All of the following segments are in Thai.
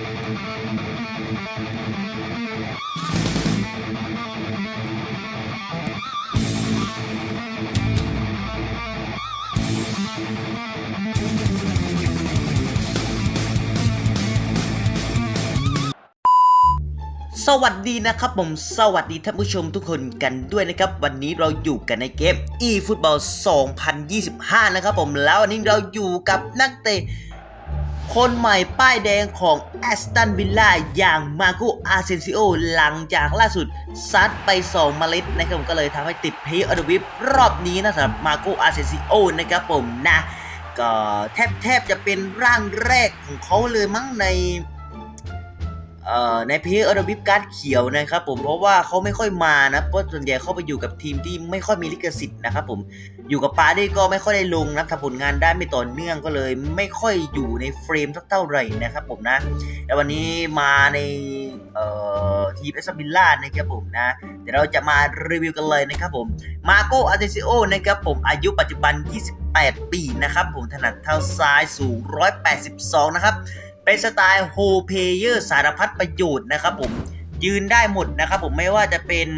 สวัสดีนะครับผมสวัสดีท่านผู้ชมทุกคนกันด้วยนะครับ วันนี้เราอยู่กันในเกม eFootball 2025 นะครับผมแล้ววันนี้เราอยู่กับนักเตะ คนใหม่ป้ายแดงของแอสตันวิลล่าอย่างมาโกอาเซนซิโอหลังจากล่าสุดซัดไป 2 เมล็ดนะครับผมก็เลยทำให้ติดเพย์ออดวิปรอบนี้นะสำหรับมาโกอาเซนซิโอนะครับผมนะ ก็แทบแทบจะเป็นร่างแรกของเขาเลยมั้งใน ในเพจออร์บิฟการ์ดเขียวนะครับผมเพราะว่าเขาไม่ค่อยมานะเพราะส่วนใหญ่เขาไปอยู่กับทีมที่ไม่ค่อยมีลิขสิทธิ์นะครับผมอยู่กับปาร์ดี้ก็ไม่ค่อยได้ลงนะทำผลงานได้ไม่ต่อเนื่องก็เลย ไม่ค่อยอยู่ในเฟรมสักเท่าไหร่นะครับผมนะแต่วันนี้มาในทีมเอสบิลล่านะครับผมนะเดี๋ยวเราจะมารีวิวกันเลยนะครับผมมาโกอาร์เตซิโอนะครับผมอายุปัจจุบัน 28 ปีนะครับผมถนัดเท้าซ้ายสูง 182 นะครับ เป็นสไตล์โฮเพเยอร์สารพัดประโยชน์นะครับผมยืนได้หมดนะครับผมไม่ว่าจะเป็น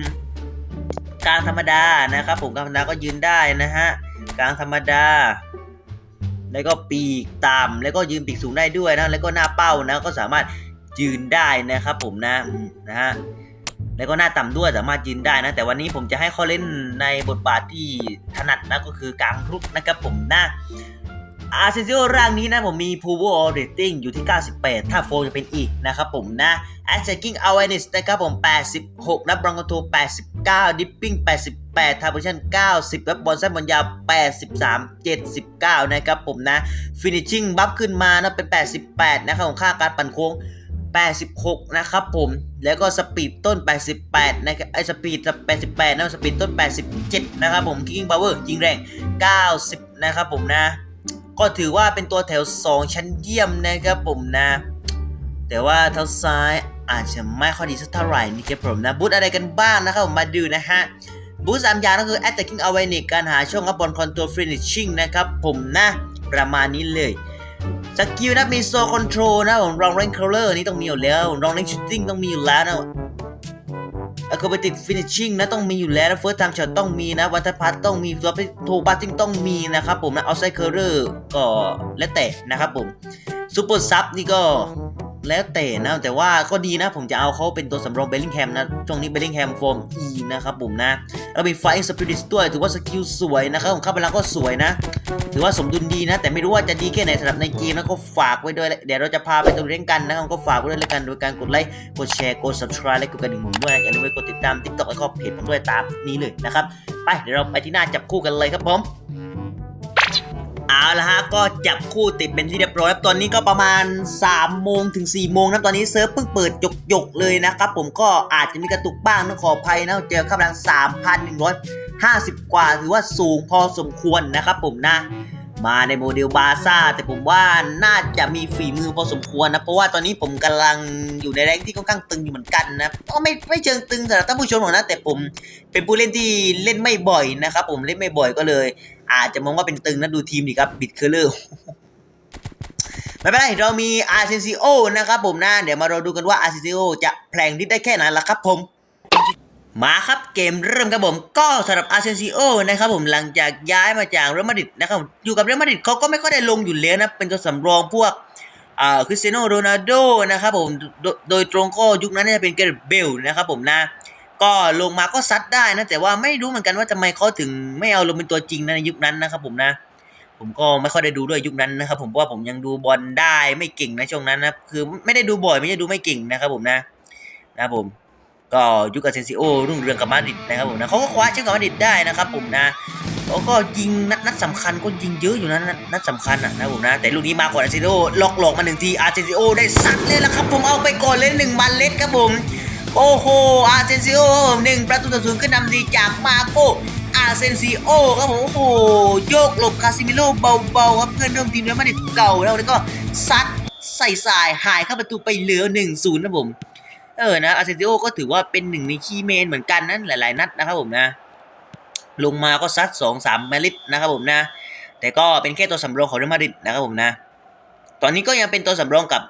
กลางธรรมดานะครับผมกลางธรรมดาก็ยืนได้นะฮะกลางธรรมดา แล้วก็ปีกต่ำแล้วก็ยืนปีกสูงได้ด้วยนะแล้วก็หน้าเป้านะก็สามารถยืนได้นะครับผมนะนะฮะแล้วก็หน้าต่ำด้วยสามารถยืนได้นะ แต่วันนี้ผมจะให้เขาเล่นในบทบาทที่ถนัดนะก็คือกลางรุกนะครับผมนะ อาร์เซนซิโอร่างนี้นะผมมี Power Rating อยู่ที่ 98 ถ้าโฟจะเป็นอีกนะครับผมนะ Attacking Awareness นะครับผม 86 นับบอลคอนโทร89 Dipping 88 Transition 90และบอลสั้นบอลยาว 83 79 นะครับผมนะ Finishing บัฟขึ้นมานะเป็น 88 นะครับของค่าการปั่นโค้ง 86 นะครับผม แล้วก็สปีดต้น 88 นะครับ ไอสปีด 88 นะ สปีดต้น 87 นะครับผม Kicking Power ยิงแรง 90 นะครับผมนะ ก็ถือว่าเป็นตัวแถว 2 ชั้นเยี่ยมนะครับผมนะ แต่ว่าเท้าซ้ายอาจจะไม่ค่อยดีสักเท่าไหร่นี่ครับผมนะบูทอะไรกันบ้างนะครับผมมาดูนะฮะบูทสามอย่างก็คือ attacking awareness การหาช่องกับบอล control finishing นะครับผมนะประมาณนี้เลยสกิลนะมีโซคอนโทรลนะผมรองเรนเคอร์นี่ต้องมีอยู่แล้วรองเรนชูตติ้งต้องมีอยู่แล้วนะ อะค b บติกฟินิชชิ่งนะต้องมีอยู่แล้วเฟิร์สทม์ช็อตต้องมีนะวัตพัทต้องมีตัวโทบัตติ้งต้องมีนะครับผมนะออสไซเคอร์เรอร์ก็แล้วแต่นะครับผมซูเปอร์ซับนี่ก็ แล้วแต่นะแต่ว่าก็ดีนะผมจะเอาเขาเป็นตัวสำรองเบลลิงแฮมนะช่วงนี้เบลลิงแฮมฟอร์ม E นะครับผมนะแล้วมีไฟสปิริตด้วยถือว่าสกิลสวยนะครับของข้าพลังก็สวยนะ ถือว่าสมดุลดีนะ แต่ไม่รู้ว่าจะดีแค่ไหนสำหรับในเกมนะก็ฝากไว้ด้วยเดี๋ยวเราจะพาไปตัวเล่นกันนะครับก็ฝากไว้ด้วยแล้วกันโดยการกดไลค์กดแชร์กด subscribe และกดกระดิ่งผมด้วยอย่าลืมไปกดติดตาม TikTok แล้วก็เพจผมด้วยตามนี้เลยนะครับไปเดี๋ยวเราไปที่หน้าจับคู่กันเลยครับผม เอาละฮะก็จับคู่ติดเป็นที่เรียบร้อยครับตอนนี้ก็ประมาณ3โมงถึง4โมงนะตอนนี้เซิร์ฟเพิ่งเปิดหยกๆเลยนะครับผมก็อาจจะมีกระตุกบ้างต้องขออภัยนะเจอข้าพลัง 3,150 กว่าถือว่าสูงพอสมควรนะครับผมนะ มาในโมเดลบาซ่าแต่ผมว่าน่าจะมีฝีมือพอสมควรนะ เพราะว่าตอนนี้ผมกำลังอยู่ในแรงที่ค่อนข้างตึงอยู่เหมือนกันนะก็ไม่ไม่เชิงตึงสำหรับท่านผู้ชมหรอกนะแต่ผมเป็นผู้เล่นที่เล่นไม่บ่อยนะครับผมเล่นไม่บ่อยก็เลย อาจจะมองว่าเป็นตึงนะดูทีมดิครับบิดเคอร์เลอร์ไม่เป็นไรเรามีอาร์เซนซิโอนะครับผมนะเดี๋ยวมาเราดูกันว่าอาร์เซนซิโอจะแพลงที่ได้แค่ไหนล่ะครับผม มาครับเกมเริ่มครับผมก็สำหรับอาร์เซนซิโอนะครับผมหลังจากย้ายมาจากเรอัลมาดริดนะครับอยู่กับเรอัลมาดริดเขาก็ไม่ค่อยได้ลงอยู่แล้วนะเป็นตัวสำรองพวกอ่าคริสเตียโนโรนัลโดนะครับผมโดโดยตรงก็ยุคนั้นจะเป็นเกเรตเบลนะครับผมนะ ก็ลงมาก็ซัดได้นะ แต่ว่าไม่รู้เหมือนกันว่าทำไมเขาถึงไม่เอาลงเป็นตัวจริงนะในยุคนั้นนะครับผมนะ ผมก็ไม่ค่อยได้ดูด้วยยุคนั้นนะครับ ผมเพราะว่าผมยังดูบอลได้ไม่เก่งนะช่วงนั้นนะคือไม่ได้ดูบ่อยไม่ได้ดูไม่เก่งนะครับผมนะนะผมก็ยุคอาเซนซิโอรุ่งเรืองกับมาดริดนะครับผมนะเขาก็คว้าแชมป์กับมาดริดได้นะครับผมนะเขาก็ยิงนัดนัดสำคัญก็ยิงเยอะอยู่นะนัดนัดสำคัญอะนะผมนะ แต่ลูกนี้มาก่อนอาเซนซิโอล็อกหลอกมาหนึ่งทีอาเซนซิโอได้ซัดเลยละครับผมเอาไปก่อนเลยหนึ่งบันเล็ดครับผม โอ้โห อาร์เซนซิโอหนึ่งประตูต่อศูนย์ขึ้นนำดีจากมาโกอาร์เซนซิโอครับผมโอ้โห โยกหลบคาซิมิโลเบาๆครับเพื่อนร่วมทีมเรอัลมาดริดเก่าแล้วแล้วก็ซัดใส่สายหายเข้าประตูไปเหลือหนึ่งศูนย์นะผม เออนะอาร์เซนซิโอก็ถือว่าเป็นหนึ่งในคีย์เมนเหมือนกันนั้นหลาย ๆ นัดนะครับผมนะ ลงมาก็ซัดสองสามเมลิตนะครับผมนะ แต่ก็เป็นแค่ตัวสำรองของเรอัลมาดริดนะครับผมนะ ตอนนี้ก็ยังเป็นตัวสำรองกับ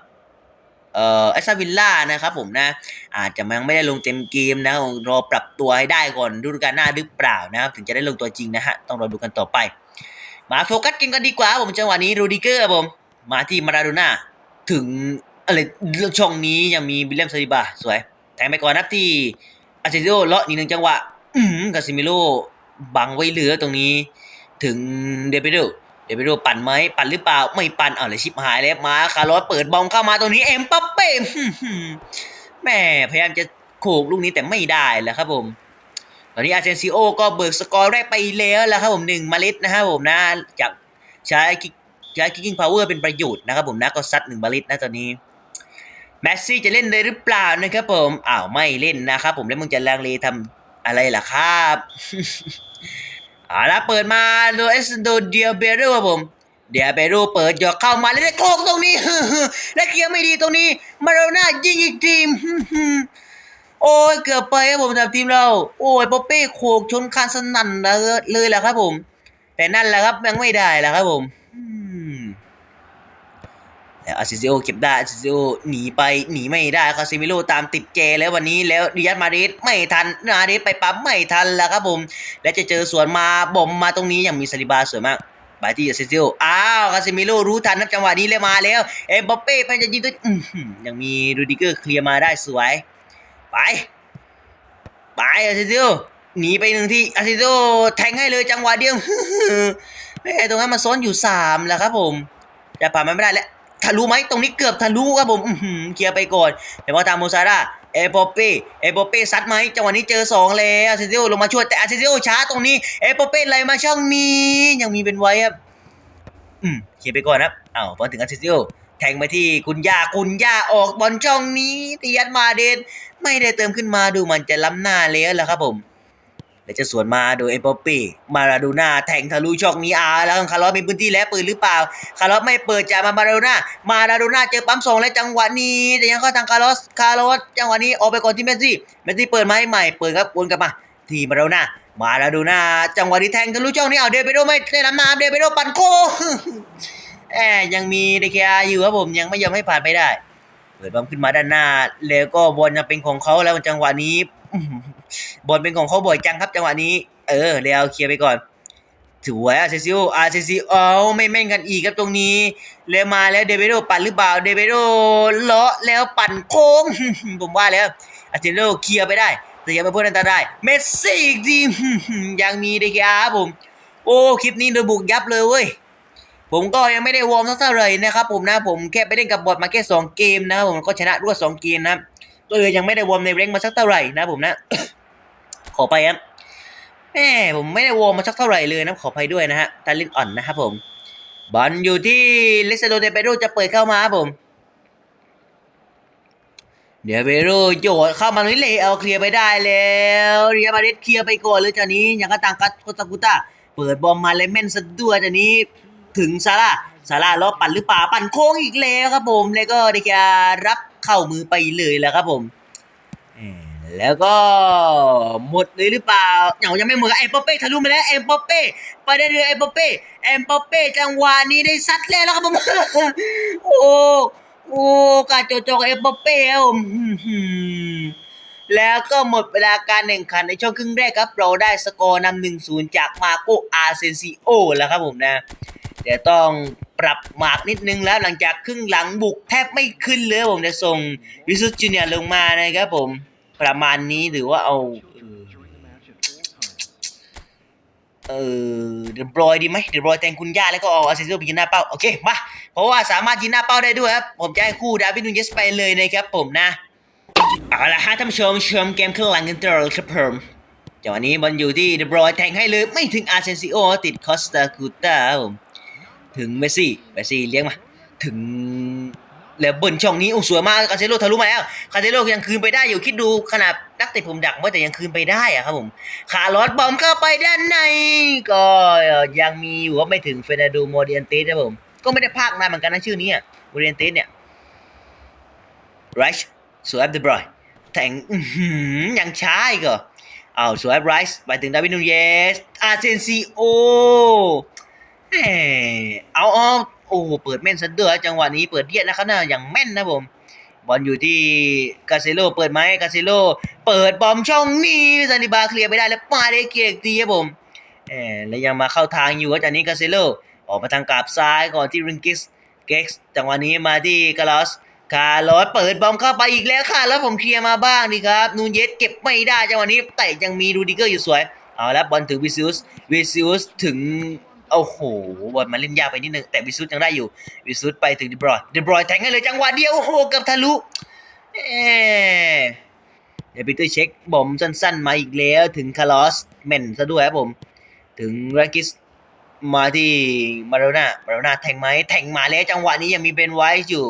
เอ่อ่อแอสตันวิลล่านะครับผมนะ อาจจะยังไม่ได้ลงเต็มเกมนะรอปรับตัวให้ได้ก่อนฤดูกาลหน้าหรือเปล่านะครับถึงจะได้ลงตัวจริงนะฮะต้องรอดูกันต่อไป มาโฟกัสกันกันดีกว่าผมจังหวะนี้รูดิเกอร์ผมมาที่มาราโดน่าถึงอะไรช่องนี้ยังมีบิลเลมซาลิบาสวยแทงไปก่อนนับที่อาเซโดเลาะนิดนึงจังหวะอืมกาซิมิโลบังไว้เหลือตรงนี้ถึงเดเปโด เดเปโดปั่นไหมปั่นหรือเปล่าไม่ปั่นเอาเลยชิบหายแล้วมาคาร์ลอสเปิดบอลเข้ามาตรงนี้เอ็มปัปเป้แม่พยายามจะโขกลูกนี้แต่ไม่ได้แหละครับผมตอนนี้อาร์เซนซิโอก็เบิกสกอร์แรกไปแล้วแล้วครับผมหนึ่งมาลิตนะครับผมนะจากใช้ใช้คิกกิ้งพาวเวอร์เป็นประโยชน์นะครับผมนะก็ซัดหนึ่งมาลิตนะตอนนี้แมสซี่จะเล่นเลยหรือเปล่านะครับผมอ้าวไม่เล่นนะครับผมแล้วมึงจะลังเลทำอะไรล่ะครับ เอาละเปิดมาโดยเอสโดเดียเบโรครับผม เดียเบรูเปิดหยอกเข้ามาแล้วได้โคกตรงนี้และเคลียร์ไม่ดีตรงนี้ มาโรน่ายิงอีกทีมโอ้ยเกือบไปครับผมสำหรับทีมเรา โอ้ยป๊อปเป้โขกชนคานสนั่นเลยแหละครับผม แต่นั่นแหละครับยังไม่ได้แหละครับผม แล้วอาซิซิโอเก็บได้อาซิซิโอหนีไปหนีไม่ได้คาซิมิโลตามติดเจแล้ววันนี้แล้วริยัตมาริดไม่ทันมาริดไปปั๊มไม่ทันแล้วครับผม และจะเจอสวนมาบ่มมาตรงนี้อย่างมีซาลิบาสวยมากบายที่อาซิซิโออ้าวคาซิมิโลรู้ทันนะจังหวะนี้เลยมาแล้ว เอ็มบัปเป้พยายามจะยิงด้วยยังมีรูดิเกอร์เคลียร์มาได้สวยไปไปอาซิโดหนีไปหนึ่งที่อาซิโดแทงให้เลยจังหวะเดียวแม่ตรงนั้นมันซ้อนอยู่สามแล้วครับผม จะผ่านมันไม่ได้แล้ว ทะลุไหมตรงนี้เกือบทะลุครับผมเคลียร์ไปก่อนแต่ว่าตามโมซาร่าเอโปเป้เอโปเป้ซัดไหมจังหวะนี้เจอสองแล้วอาซิโดลงมาช่วยแต่อาซิโดช้าตรงนี้เอโปเป้ไหลมาช่องนี้ยังมีเป็นไว้ครับอืมเคลียร์ไปก่อนครับอ้าวพอถึงอาซิโดแทงไปที่คุณย่าคุณย่าออกบอลช่องนี้ตียัดมาเดนไม่ได้เติมขึ้นมาดูมันจะล้ำหน้าแล้วล่ะครับผม แล้วจะสวนมาโดยเอมปอเป้มาราโดน่าแทงทะลุช่องนี้อาแล้วคาร์ลอสมีพื้นที่แล้วปืนหรือเปล่า คาร์ลอสไม่เปิดจ่ายมามาราโดน่ามาราโดน่าเจอปั๊มสองและจังหวะนี้ แต่ยังเข้าทางคาร์ลอสคาร์ลอสจังหวะนี้ออกไปก่อนที่เมสซี่เมสซี่เปิดมาให้ใหม่เปิดครับวนกลับมาทีมาราโดน่ามาราโดน่าจังหวะนี้แทงทะลุช่องนี้เอาเดเปโดไม่ได้ล้ำน้าเดเปโดปั่นโค้แอยังมีเดคอาอยู่ครับผมยังไม่ยอมให้ผ่านไปได้ เปิดบอลขึ้นมาด้านหน้า แล้วก็บอลจะเป็นของเขาแล้วจังหวะนี้ บอลเป็นของเขาบ่อยจังครับจังหวะนี้ เออเรียวเคลียร์ไปก่อนสวยอาเซซิโออาเซซิโอไม่แม่นกันอีกครับตรงนี้เร็วมาแล้วเดเบโดปั่นหรือเปล่าเดเบโดเลาะแล้วปั่นโค้ง ผมว่าแล้วอาเซซิโอเคลียร์ไปได้ แต่ยังไม่พ้นอันตรายเมสซี่อีกทียังมีเดคอารับผม โอ้ คลิปนี้โดนบุกยับเลยเว้ย ผมก็ยังไม่ได้วอร์มสักเท่าไหร่นะครับผมนะผมแค่ไปเล่นกับบอทมาแค่สองเกมนะครับผมก็ชนะรวดสองเกมนะครับก็เลยยังไม่ได้วอร์มในเร่งมาสักเท่าไหร่นะผมนะ อไปครับแหมผมไม่ได้วอร์มมาสักเท่าไหร่เลยนะขอไปด้วยนะฮะตาลินอ่อนนะครับผมบอลอยู่ที่ลิซาโดเดเปโรจะเปิดเข้ามาครับผมเดี๋ยวเบโรโยดเข้ามาตรงนี้เลยเอาเคลียร์ไปได้แล้วเรียมาเดสเคลียร์ไปก่อนเลยจานี้อย่างก็ต่างกัดโคตากุต้าเปิดบอลมาเลยแม่นซะด้วยจานี้ถึงซาร่าซาร่าล้อปั่นหรือเปล่าปั่นโค้งอีกแล้วครับผม แล้วก็เดการับเข้ามือไปเลยแล้วครับผม แล้วก็หมดเลยหรือเปล่าเยังยังไม่หมดครับเอ็มปอเป้ทะลุมาแล้วเอ็มปอเป้ไปได้เลยเอ็มปอเป้เอ็มปอเป้จังหวะนี้ได้ซัดแล้วแล้วครับผมโอ้โอ้การโจโจของเอ็มปอเป้ผมแล้วก็หมดเวลาการแข่งขันในช่วงครึ่งแรกครับ เราได้สกอร์นำหนึ่งศูนย์จากมาโกอาเซนซิโอแล้วครับผมนะเดี๋ยวต้องปรับหมากนิดนึงแล้วหลังจากครึ่งหลังบุกแทบไม่ขึ้นเลยผมจะส่งวิสุทจูเนียลงมานะครับผม ประมาณนี้หรือว่าเอา เออเดบรอยดีไหมเดบรอยแทงคุณย่าแล้วก็เอาอาเซนโซไปยิงหน้าเป้า โอเคมาเพราะว่าสามารถยิงหน้าเป้าได้ด้วยครับ ผมจะให้คู่ดาวิดนูเยสไปเลยนะครับผมนะ เอาละฮะท่านผู้ชมชมเกมครึ่งหลังกันต่อครับผมจังหวะนี้บอลอยู่ที่เดบรอยแทงให้เลยไม่ถึงอาเซนซิโอติดคอสตาคูต้าผมถึงเมสซี่เมสซี่เลี้ยงมา ถึง แล้วเบิ้ลช่องนี้โอ้สวยมากคาเซโลทะลุมาแล้วคาเซโลยังคืนไปได้อยู่คิดดูขนาดนักเตะผมดักไว้แต่ยังคืนไปได้อะครับผมขาลอดบอมเข้าไปด้านใน ก็ยังมีอยู่ว่าไม่ถึงเฟนาโดโมเดียนเตสครับผม ก็ไม่ได้พากนานเหมือนกันนะชื่อนี้อะโมเดียนเตสเนี่ยไรช์สวยเดบรอยแทงยังช้าอีกเหรอเอาสวยไรช์ไปถึงดาวิดนูเยสอาเซนซิโอแหมเอาเอา โอ้เปิดแม่นซะด้วยจังหวะนี้เปิดเดียดนะครับนะอย่างแม่นนะผม บอลอยู่ที่กาเซโลเปิดไหมกาเซโลเปิดบอมช่องนี้ซานิบาเคลียร์ไปได้แล้วมาได้เกียร์อีกทีครับผมแหมแล้วยังมาเข้าทางอยู่ครับจากนี้กาเซโลออกมาทางกราบซ้ายก่อนที่ริงกิสเก็กซ์จังหวะนี้มาที่กาลอสคาร์ลอสเปิดบอมเข้าไปอีกแล้วค่ะแล้วผมเคลียร์มาบ้างดีครับนูนเยสเก็บไม่ได้จังหวะนี้แต่ยังมีรูดิเกอร์อยู่สวยเอาแล้วบอลถึงวิซิอุสวิซิอุสถึง โอ้โหบอลมาเล่นยากไปนิดนึงแต่วิซิอุสยังได้อยู่ วิซิอุสไปถึงเดบรอยเดบรอยแทงให้เลยจังหวะเดียวโอ้โหกับทะลุเอ๊ะเดี๋ยวปีเตอร์เช็คบอมสั้นๆ มาอีกแล้วถึงคาร์ลอสแมนซะด้วยครับผม ถึงแรกิสมาที่มาโรนามาโรนาแทงไหมแทงมาแล้วจังหวะนี้ยังมีเบนไวส์อยู่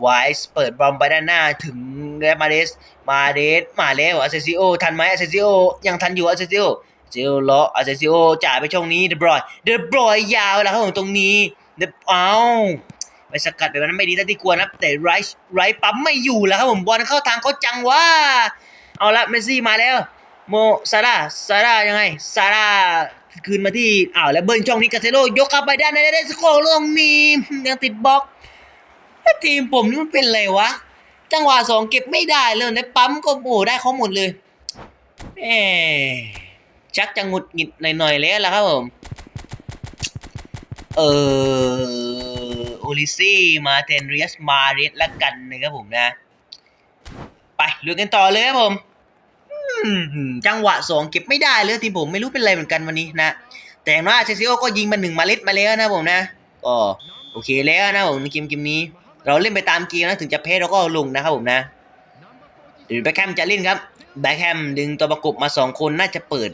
ไวส์เปิดบอลไปด้านหน้าถึงเรมาเดสมาเดสมาแล้วอาเซซิโอทันไหมอาเซซิโอยังทันอยู่อาเซซิโอ ซลล้ออาเซซิโอจ่ายไปช่องนี้เดบรอยเดบรอยยาวแล้วครับผมตรงนี้เดบเอาไปสกัดแบบนั้นไม่ดีเท่าที่ควรนะแต่ไรซ์ไรซ์ปั๊มไม่อยู่แล้วครับผมบอลเข้าทางเขาจังว่า เอาละเมสซี่มาแล้วโมซาร่าซาร่ายังไงซาร่าคืนมาที่อ้าวแล้วเบิ้ลช่องนี้กาเซโลยกเข้าไปด้านในได้สโคอร์ลงนี้ยังติดบล็อกทีมผมนี่มันเป็นไรวะ จังหวะสองเก็บไม่ได้เลยในปั๊มก็โอ้ได้เขาหมดเลยเอ๊ ชักจะหงุดหงิดหน่อยๆแล้วล่ะครับผม เออโอลิซี่มาเทนเรียสมาเรสละกันนะครับผมนะ ไปลุยกันต่อเลยครับผมจังหวะสองเก็บไม่ได้เลยทีผมไม่รู้เป็นไรเหมือนกันวันนี้นะ แต่อย่างน้อยเซซิโอก็ยิงมาหนึ่งมาเล็ดมาแล้วนะผมนะก็โอเคแล้วนะผมในเกมเกมนี้ เราเล่นไปตามเกมนะถึงจะแพ้เราก็เอาลงนะครับผมนะเดี๋ยวแบ็คแฮมจะเล่นครับแบ็คแฮมดึงตัวประกบมาสองคนน่าจะเปิด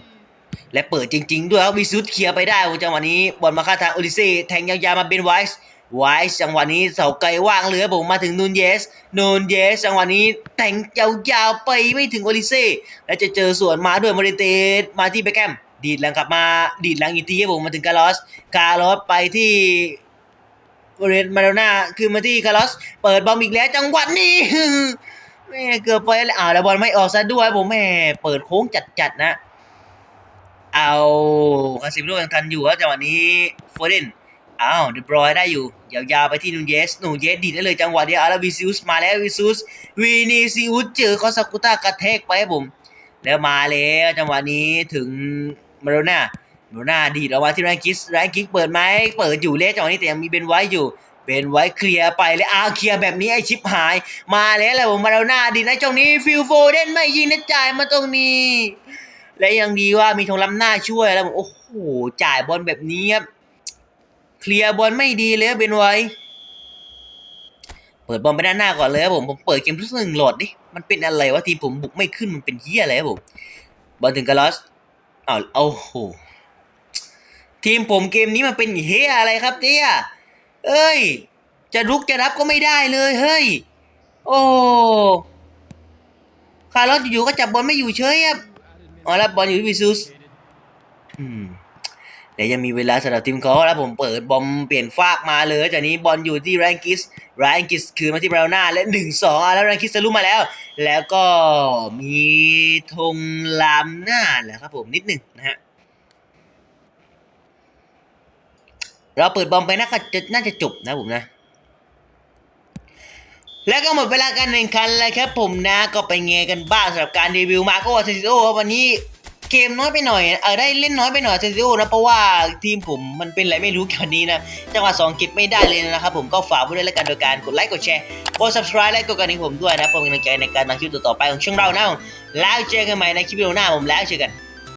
และเปิดจริง ๆ ด้วยครับวิสุทธ์เคลียร์ไปได้จังหวะนี้บอลมาเข้าทางโอลิเซ่แทงยาวๆมาเป็นไวส์ไวส์จังหวะนี้เสาไกลว่างเหลยครับผมมาถึงนูนเยสนูนเยสจังหวะนี้แต่งยาวๆไปไม่ถึงโอลิเซ่และจะเจอสวนมาด้วยมาริเตสมาที่แบ็คแฮมดีดหลังกลับมาดีดหลังอีกทีครับผมมาถึงการ์ลอสการ์ลอสไปที่เรนมาโดน่าคือมาที่คาร์ลอสเปิดบอลอีกแล้วจังหวะนี้แม่เกือบไปแล้วอ้าวแล้วบอลไม่ออกซะด้วยผมแม่เปิดโค้งจัดๆนะ เอาคาซิมิโร่ยังทันอยู่ครับจังหวะนี้โฟเดนอ้าวเดบรอยได้อยู่ ยาวๆไปที่นูนเยสนูนเยสดีดได้เลยจังหวะเดียวอาแล้ววิซิอุสมาแล้ววิซิอุสวีนีซิอุสเจอคอสกุต้ากระแทกไปผม แล้วมาแล้วจังหวะนี้ถึงมาโดน่าโนน่าดีดออกมาที่แรงกิสแรงกิสเปิดไหมเปิดอยู่เละจังหวะนี้แต่ยังมีเบนไว้อยู่เบนไว้เคลียร์ไปเลยอ้าเคลียร์แบบนี้ไอชิปหาย มาแล้วแหละผมมาแล้วหน้าดีนะจังนี้ฟิลโฟเดนไม่ยิงนะจ่ายมาตรงนี้ และยังดีว่ามีทงล้ำหน้าช่วยแล้วผมโอ้โหจ่ายบอลแบบนี้ครับเคลียร์บอลไม่ดีเลยครับเบนไว้เปิดบอลไปด้านหน้าก่อนเลยครับผมผมเปิดเกมทุกหนึ่งโหลดดิมันเป็นอะไรวะทีมผมบุกไม่ขึ้นมันเป็นเหี้ยอะไรครับผมบอลถึงกาลอสอ้าวโอ้โหทีมผมเกมนี้มันเป็นเฮียอะไรครับเนี่ยเอ้ย จะรุกจะรับก็ไม่ได้เลยเฮ้ย โอ้คาร์ลอสอยู่ๆก็จับบอลไม่อยู่เฉยครับ อ๋อแล้วบอลอยู่ที่วิซุสอืมเดี๋ยวยังมีเวลาสำหรับทีมเขาแล้วผมเปิดบอมเปลี่ยนฟากมาเลยจากนี้บอลอยู่ที่แรงกิสแรงกิสคืนมาที่บราวน่าและหนึ่งสองแล้วแรงกิสทะลุมาแล้ว แล้วก็มีธงลามหน้าแหละครับผมนิดหนึ่งนะฮะเราเปิดบอมไปน่าจะน่าจะจบนะผมนะ แล้วก็หมดเวลาการแข่งขันแล้วครับผมนะก็ไปเงกันบ้างสำหรับการรีวิวมาโกอาเซซิโอวันนี้เกมน้อยไปหน่อยเออได้เล่นน้อยไปหน่อยเซซิโอนะเพราะว่าทีมผมมันเป็นอะไรไม่รู้กันนี้นะจังหวะสองเก็บไม่ได้เลยนะครับผมก็ฝากไว้ด้วยแล้วกันโดยการกดไลค์กดแชร์กด subscribe และกดกระดิ่งผมด้วยนะเพื่อเป็นกำลังใจในการทำคลิปต่อๆไปของช่องเรานะแล้วเจอกันใหม่ในคลิปวิดีโอหน้าผมแล้วเจอกัน